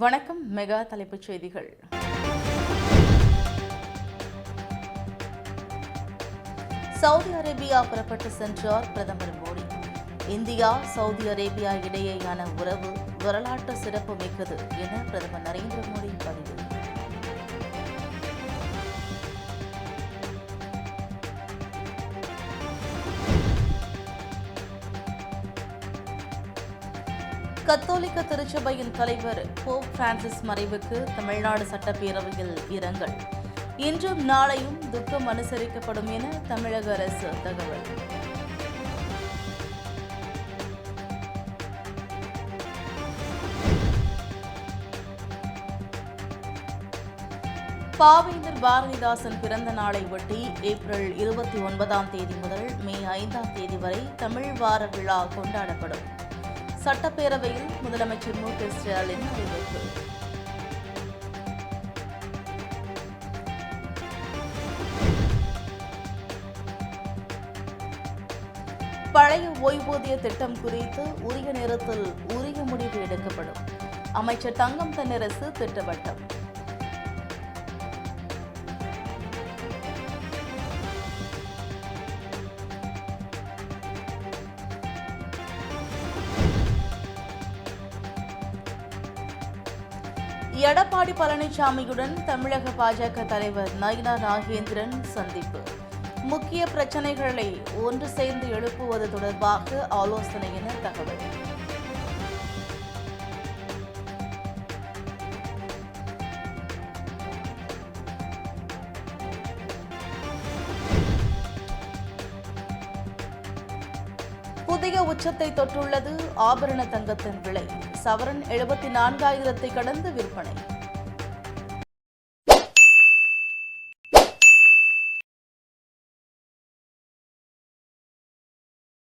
வணக்கம் மெகா தலைப்புச் செய்திகள். சவுதி அரேபியா புறப்பட்டு சென்றார் பிரதமர் மோடி. இந்தியா சவுதி அரேபியா இடையேயான உறவு வரலாற்று சிறப்பு மிக்கது என பிரதமர் நரேந்திர மோடி கத்தோலிக்க திருச்சபையின் தலைவர் போப் பிரான்சிஸ் மறைவுக்கு தமிழ்நாடு சட்டப்பேரவையில் இரங்கல். இன்றும் நாளையும் துக்கம் அனுசரிக்கப்படும் என தமிழக அரசு தகவல். பாவேந்தர் பாரதிதாசன் பிறந்த நாளை ஒட்டி ஏப்ரல் இருபத்தி ஒன்பதாம் தேதி முதல் மே ஐந்தாம் தேதி வரை தமிழ் வார விழா கொண்டாடப்படும். சட்டப்பேரவையில் முதலமைச்சர் மு. க. ஸ்டாலின் அறிவிப்பு. பழைய ஓய்வூதிய திட்டம் குறித்து உரிய நேரத்தில் உரிய முடிவு எடுக்கப்படும். அமைச்சர் தங்கம் தென்னரசு திட்டவட்டம். எடப்பாடி பழனிசாமியுடன் தமிழக பாஜக தலைவர் நயினா நாகேந்திரன் சந்திப்பு. முக்கிய பிரச்சனைகளை ஒன்று சேர்ந்து எழுப்புவது தொடர்பாக ஆலோசனை என தகவல். புதிய உச்சத்தை தொட்டுள்ளது ஆபரண தங்கத்தின் விலை. சவரன் எழுபத்தி நான்காயிரத்தை கடந்து விற்பனை.